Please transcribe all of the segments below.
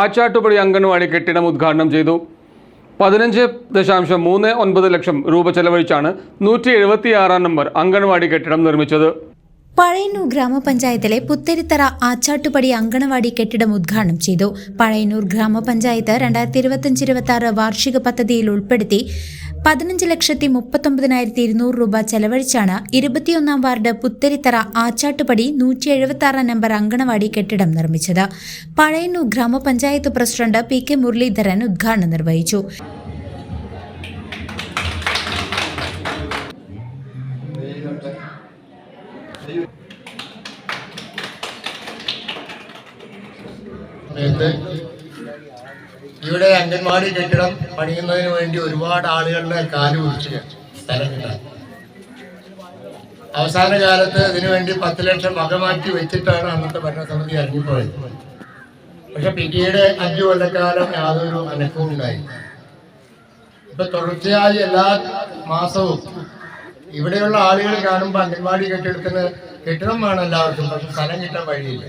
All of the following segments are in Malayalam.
ആച്ചാട്ടുപടി അംഗൻവാടി കെട്ടിടം ഉദ്ഘാടനം ചെയ്തു. പതിനഞ്ച് ദശാംശം മൂന്ന് ഒൻപത് ലക്ഷം രൂപ ചെലവഴിച്ചാണ് നൂറ്റി എഴുപത്തിയാറാം നമ്പർ അംഗൻവാടി കെട്ടിടം നിർമ്മിച്ചത്. പഴയന്നൂർ ഗ്രാമപഞ്ചായത്തിലെ പുത്തരിത്തറ ആച്ചാട്ടുപടി അങ്കണവാടി കെട്ടിടം ഉദ്ഘാടനം ചെയ്തു. പഴയന്നൂർ ഗ്രാമപഞ്ചായത്ത് രണ്ടായിരത്തി ഇരുപത്തിയഞ്ച് ഇരുപത്തി ആറ് വാർഷിക പദ്ധതിയിൽ ഉൾപ്പെടുത്തി പതിനഞ്ച് ലക്ഷത്തി മുപ്പത്തൊമ്പതിനായിരത്തി ഇരുന്നൂറ് രൂപ ചെലവഴിച്ചാണ് ഇരുപത്തിയൊന്നാം വാർഡ് പുത്തരിത്തറ ആച്ചാട്ടുപടി നൂറ്റി എഴുപത്തി ആറാം നമ്പർ അങ്കണവാടി കെട്ടിടം നിർമ്മിച്ചത്. പഴയന്നൂർ ഗ്രാമപഞ്ചായത്ത് പ്രസിഡന്റ് പി കെ മുരളീധരൻ ഉദ്ഘാടനം നിർവഹിച്ചു. ഇവിടെ അംഗൻവാടി കെട്ടിടം പണിയുന്നതിന് വേണ്ടി ഒരുപാട് ആളുകളുടെ കാൽ കുറിച്ച് സ്ഥലം അവസാന കാലത്ത് ഇതിനു വേണ്ടി പത്ത് ലക്ഷം വകമാറ്റി വെച്ചിട്ടാണ് അന്നത്തെ ഭരണസമിതി ഇറങ്ങിപ്പോയത്. പക്ഷെ പിന്നീട് അഞ്ചു കൊല്ലക്കാലം യാതൊരു അനക്കവും ഉണ്ടായി ഇപ്പൊ തുടർച്ചയായി എല്ലാ മാസവും ഇവിടെയുള്ള ആളുകൾ കാണുമ്പോൾ അംഗൻവാടി കെട്ടിടത്തിന് കെട്ടിടം വേണം എല്ലാവർക്കും പക്ഷെ സ്ഥലം കിട്ടാൻ വഴിയില്ല.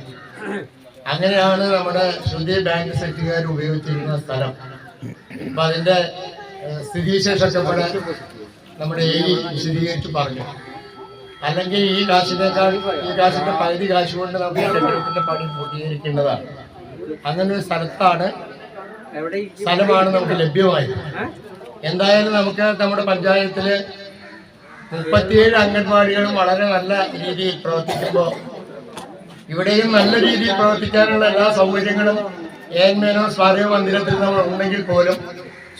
അങ്ങനെയാണ് നമ്മുടെ ശ്രുതി ബാങ്ക് സെറ്റുകാർ ഉപയോഗിച്ചിരുന്ന സ്ഥലം. അപ്പൊ അതിന്റെ സ്ഥിതിവിശേഷമൊക്കെ ഇവിടെ നമ്മുടെ ഏരി വിശദീകരിച്ച് പറഞ്ഞു. അല്ലെങ്കിൽ ഈ കാശിനേക്കാൾ ഈ കാശിന്റെ പകുതി കാശ് കൊണ്ട് നമുക്ക് കെട്ടിടത്തിന്റെ പണി പൂർത്തീകരിക്കേണ്ടതാണ്. അങ്ങനെ ഒരു സ്ഥലത്താണ് സ്ഥലമാണ് നമുക്ക് ലഭ്യമായത്. എന്തായാലും നമുക്ക് നമ്മുടെ പഞ്ചായത്തിൽ മുപ്പത്തിയേഴ് അംഗൻവാടികളും വളരെ നല്ല രീതിയിൽ പ്രവർത്തിക്കുമ്പോൾ ഇവിടെയും നല്ല രീതിയിൽ പ്രവർത്തിക്കാനുള്ള എല്ലാ സൗകര്യങ്ങളും ഏൻമേനോ സ്വാരോ മന്ദിരത്തിൽ നമ്മൾ ഉണ്ടെങ്കിൽ പോലും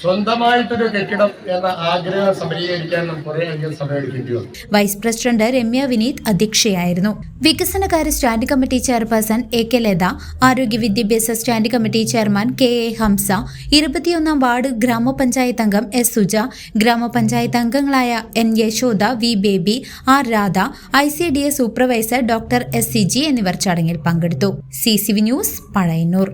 സ്വന്തമായിട്ടൊരു കെട്ടിടം എന്ന ആഗ്രഹം സബലീകരിക്കാൻ നമുക്ക് കുറേ അധികം സമയം എടുക്കേണ്ടി വന്നു. വൈസ് പ്രസിഡന്റ് രമ്യ വിനീത് അധ്യക്ഷയായിരുന്നു. വികസനകാര്യ stand committee chairperson A K Latha ആരോഗ്യ വിദ്യാഭ്യാസ stand committee chairman K A Hamza ഇരുപത്തിയൊന്നാം വാർഡ് ഗ്രാമപഞ്ചായത്ത് അംഗം എസ് സുജ ഗ്രാമപഞ്ചായത്ത് അംഗങ്ങളായ N Yashoda V Baby R Radha I C D S supervisor doctor S C G എന്നിവർ ചടങ്ങിൽ പങ്കെടുത്തു. C C V news Pazhayannur.